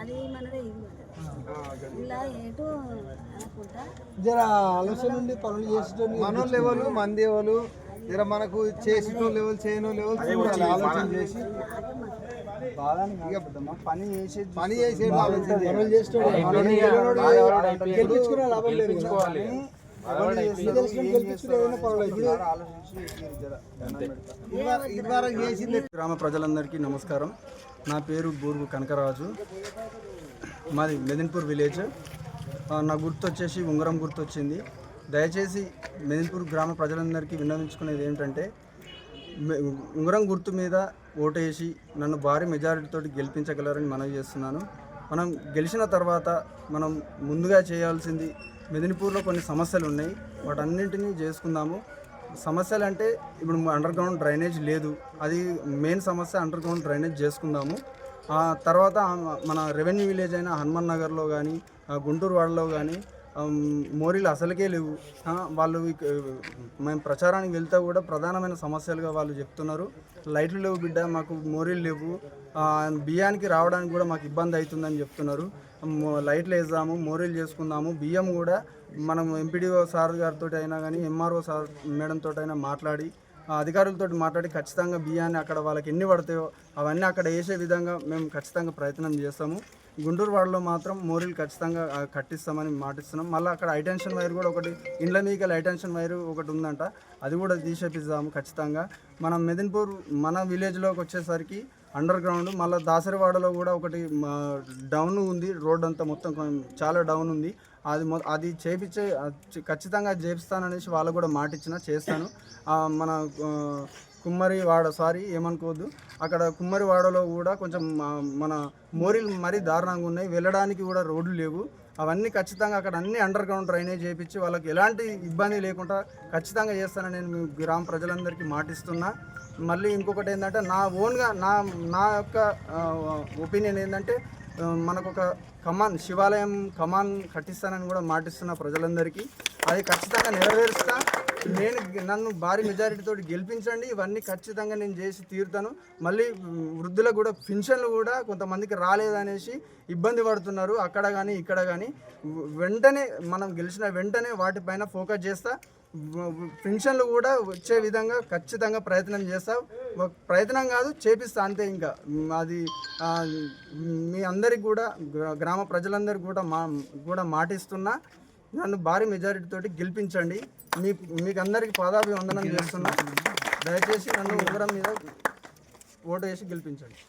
అది మనదే. ఇలా ఏటు అనుకుంటా. జర ఆలోచన నుండి పనులు చేసేటోని మనోళ్ళు ఎవరు? మంది ఎవరు? జర మనకు చేసేటోళ్ళు ఎవరు? చేయని ఎవరు? చూడాలి ఆలోచన చేసి. పని చేసి పని చేసే ఆలోచన చేసేటోడు. గెలిపించుకునే లాభం లేదు గ్రామ ప్రజలందరికీ నమస్కారం. నా పేరు బూర్గు కనకరాజు. మాది మెదిన్పూర్ విలేజ్. నా గుర్తు వచ్చేసి ఉంగరం గుర్తు వచ్చింది దయచేసి మెదిన్పూర్ గ్రామ ప్రజలందరికీ విన్నవించుకునేది ఏంటంటే ఉంగరం గుర్తు మీద ఓటేసి నన్ను భారీ మెజారిటీతో గెలిపించగలరని మనవి చేస్తున్నాను. మనం గెలిచిన తర్వాత మనం ముందుగా చేయాల్సింది మెదినిపూర్లో కొన్ని సమస్యలు ఉన్నాయి. వాటన్నింటినీ చేసుకుందాము. సమస్యలు అంటే ఇప్పుడు అండర్ గ్రౌండ్ డ్రైనేజ్ లేదు. అది మెయిన్ సమస్య అండర్ గ్రౌండ్ డ్రైనేజ్ చేసుకుందాము. ఆ తర్వాత మన రెవెన్యూ విలేజ్ అయిన హనుమాన్ నగర్లో కానీ గుంటూరు వాడలో కానీ మోరీలు అసలుకే లేవు. వాళ్ళు మేము ప్రచారానికి వెళ్తే కూడా ప్రధానమైన సమస్యలుగా వాళ్ళు చెప్తున్నారు. లైట్లు లేవు బిడ్డ మాకు మోరీలు లేవు. బియ్యానికి రావడానికి కూడా మాకు ఇబ్బంది అవుతుందని చెప్తున్నారు. లైట్లు వేద్దాము మోరీలు చేసుకుందాము. బియ్యం కూడా మనం ఎంపీడీఓ సార్ గారితో అయినా కానీ ఎంఆర్ఓ సార్ మేడంతో అయినా మాట్లాడి అధికారులతో మాట్లాడి ఖచ్చితంగా బియ్యాన్ని అక్కడ వాళ్ళకి ఎన్ని పడతాయో అవన్నీ అక్కడ వేసే విధంగా మేము ఖచ్చితంగా ప్రయత్నం చేస్తాము. గుంటూరు వాడలో మాత్రం మోరీలు ఖచ్చితంగా కట్టిస్తామని మాటిస్తున్నాం. మళ్ళీ అక్కడ హైటెన్షన్ వైర్ కూడా ఒకటి ఇండ్ల మీకల్ హైటెన్షన్ వైర్ ఒకటి ఉందంట. అది కూడా తీసేపిస్తాము ఖచ్చితంగా. మనం మెదిన్పూర్ మన విలేజ్లోకి వచ్చేసరికి అండర్ గ్రౌండ్ మళ్ళీ దాసరివాడలో కూడా ఒకటి డౌన్ ఉంది రోడ్ అంతా మొత్తం చాలా డౌన్ ఉంది. అది మొ అది చేపించే ఖచ్చితంగా చేపిస్తాననేసి వాళ్ళు కూడా మాట ఇచ్చిన చేస్తాను. మన కుమ్మరి వాడ సారీ ఏమనుకోవద్దు. అక్కడ కుమ్మరి వాడలో కూడా కొంచెం మన మోరీలు మరీ దారుణంగా ఉన్నాయి. వెళ్ళడానికి కూడా రోడ్లు లేవు. అవన్నీ ఖచ్చితంగా అక్కడ అన్ని అండర్ గ్రౌండ్ డ్రైనేజ్ చేయించి వాళ్ళకి ఎలాంటి ఇబ్బంది లేకుండా ఖచ్చితంగా చేస్తానని నేను మీ గ్రామ ప్రజలందరికీ మాటిస్తున్నా. మళ్ళీ ఇంకొకటి ఏంటంటే నా ఓన్గా నా నా యొక్క ఒపీనియన్ ఏంటంటే మనకు ఒక కమాన్ శివాలయం కమాన్ కట్టిస్తానని కూడా మాటిస్తున్న ప్రజలందరికీ అది ఖచ్చితంగా నెరవేరుస్తా. నేను నన్ను భారీ మెజారిటీతో గెలిపించండి. ఇవన్నీ ఖచ్చితంగా నేను చేసి తీరుతాను. మళ్ళీ వృద్ధులకు కూడా పెన్షన్లు కూడా కొంతమందికి రాలేదనేసి ఇబ్బంది పడుతున్నారు. అక్కడ కానీ ఇక్కడ కానీ వెంటనే మనం గెలిచిన వెంటనే వాటిపైన ఫోకస్ చేస్తా. పెన్షన్లు కూడా వచ్చే విధంగా ఖచ్చితంగా ప్రయత్నం చేస్తా. ప్రయత్నం కాదు చేపిస్తా అంతే ఇంకా. అది మీ అందరికి కూడా గ్రామ ప్రజలందరికీ కూడా మా కూడా మాటిస్తున్నా. నన్ను భారీ మెజారిటీ తోటి గెలిపించండి. మీ మీకు అందరికి పాదాభివందనం చేస్తున్నా. దయచేసి నన్ను వివరం మీద ఓటు వేసి గెలిపించండి.